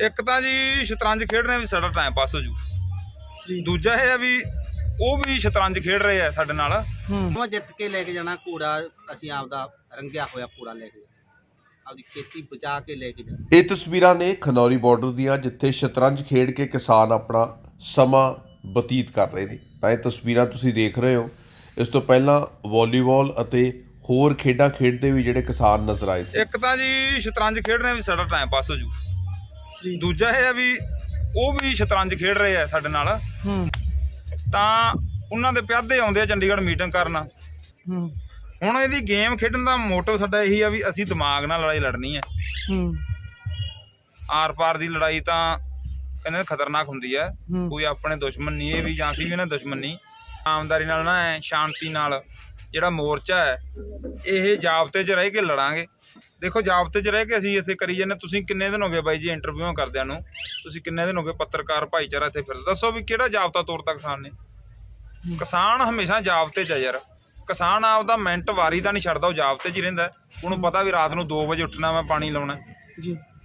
ਇੱਕ ਤਾਂ ਜੀ ਸ਼ਤਰੰਜ ਖੇਡ ਰਹੇ ਵੀ ਸਾਡਾ ਟਾਈਮ ਪਾਸ ਹੋ ਜੂ। ਜੀ। ਦੂਜਾ ਇਹ ਆ ਵੀ ਉਹ ਵੀ ਸ਼ਤਰੰਜ ਖੇਡ ਰਹੇ ਆ ਸਾਡੇ ਨਾਲ। ਹੂੰ। ਉਹ ਜਿੱਤ ਕੇ ਲੈ ਕੇ ਜਾਣਾ ਘੋੜਾ ਅਸੀਂ ਆਪਦਾ ਰੰਗਿਆ ਹੋਇਆ ਘੋੜਾ ਲੈ ਕੇ ਜਾਣਾ। ਆਪਦੀ ਖੇਤੀ ਬਚਾ ਕੇ ਲੈ ਕੇ ਜਾਣਾ। ਇਹ ਤਸਵੀਰਾਂ ਨੇ ਖਨੌਰੀ ਬਾਰਡਰ ਦੀਆਂ ਜਿੱਥੇ ਸ਼ਤਰੰਜ ਖੇਡ ਕੇ ਕਿਸਾਨ ਆਪਣਾ ਸਮਾਂ ਬਤੀਤ ਕਰ ਰਹੇ ਨੇ। ਤਾਂ ਇਹ ਤਸਵੀਰਾਂ ਤੁਸੀਂ ਦੇਖ ਰਹੇ ਹੋ। ਇਸ ਤੋਂ ਪਹਿਲਾਂ ਵਾਲੀਬਾਲ ਅਤੇ ਹੋਰ ਖੇਡਾਂ ਖੇਡਦੇ ਵੀ ਜਿਹੜੇ ਕਿਸਾਨ ਨਜ਼ਰ ਆਏ ਸੀ। ਇੱਕ ਤਾਂ ਜੀ ਸ਼ਤਰੰਜ ਖੇਡ ਰਹੇ ਵੀ ਸਾਡਾ ਟਾਈਮ ਪਾਸ ਹੋ ਜੀ। ਦੂਜਾ ਇਹ ਆ ਵੀ ਉਹ ਵੀ ਸ਼ਤਰੰਜ ਖੇਡ ਰਹੇ ਆ ਸਾਡੇ ਨਾਲ। ਹੂੰ। ਤਾਂ ਉਹਨਾਂ ਦੇ ਪਿਆਦੇ ਆਉਂਦੇ ਆ ਚੰਡੀਗੜ੍ਹ ਮੀਟਿੰਗ ਕਰਨ। ਹੂੰ। ਹੁਣ ਇਹਦੀ ਗੇਮ ਖੇਡਣ ਦਾ ਮੋਟਿਵ ਸਾਡਾ ਇਹੀ ਆ ਵੀ ਅਸੀਂ ਦਿਮਾਗ ਨਾਲ ਲੜਾਈ ਲੜਨੀ ਹੈ ਹੂੰ। ਆਰ ਪਾਰ ਦੀ ਲੜਾਈ ਤਾਂ ਕਹਿੰਦੇ ਖਤਰਨਾਕ ਹੁੰਦੀ ਹੈ। ਕੋਈ ਆਪਣੇ ਦੁਸ਼ਮਣ ਨਹੀਂ ਇਹ ਵੀ ਜਾਂ ਅਸੀਂ ਵੀ ਨਾ ਦੁਸ਼ਮਣ ਨਹੀਂ। ਆਮਦਾਰੀ ਨਾਲ ਨਾ ਸ਼ਾਂਤੀ ਨਾਲ। ਜਿਹੜਾ ਮੋਰਚਾ ਹੈ, ਇਹ ਜਾਬਤੇ 'ਚ ਰਹਿ ਕੇ ਲੜਾਂਗੇ। ਦੇਖੋ, ਜਾਬਤੇ 'ਚ ਰਹਿ ਕੇ ਅਸੀਂ ਇੱਥੇ ਕਰੀ ਜਾਂਦੇ ਤੁਸੀਂ ਕਿੰਨੇ ਦਿਨ ਹੋ ਗਏ ਬਾਈ ਜੀ ਇੰਟਰਵਿਊਆਂ ਕਰਦਿਆਂ ਨੂੰ? ਤੁਸੀਂ ਕਿੰਨੇ ਦਿਨ ਹੋ ਗਏ ਪੱਤਰਕਾਰ ਭਾਈਚਾਰਾ ਇੱਥੇ ਫਿਰ ਦੱਸੋ ਵੀ ਕਿਹੜਾ ਜਾਬਤਾ ਤੋੜਤਾ ਕਿਸਾਨ ਨੇ? ਕਿਸਾਨ ਹਮੇਸ਼ਾ ਜਾਬਤੇ 'ਚ ਆ ਯਾਰ। ਕਿਸਾਨ ਆਪਦਾ ਮਿੰਟ ਵਾਰੀ ਦਾ ਨਹੀਂ ਛੱਡਦਾ, ਉਹ ਜਾਬਤੇ 'ਚ ਹੀ ਰਹਿੰਦਾ। ਉਹਨੂੰ ਪਤਾ ਵੀ ਰਾਤ ਨੂੰ 2 ਵਜੇ ਉੱਠਣਾ, ਮੈਂ ਪਾਣੀ ਲਾਉਣਾ। ਜੀ।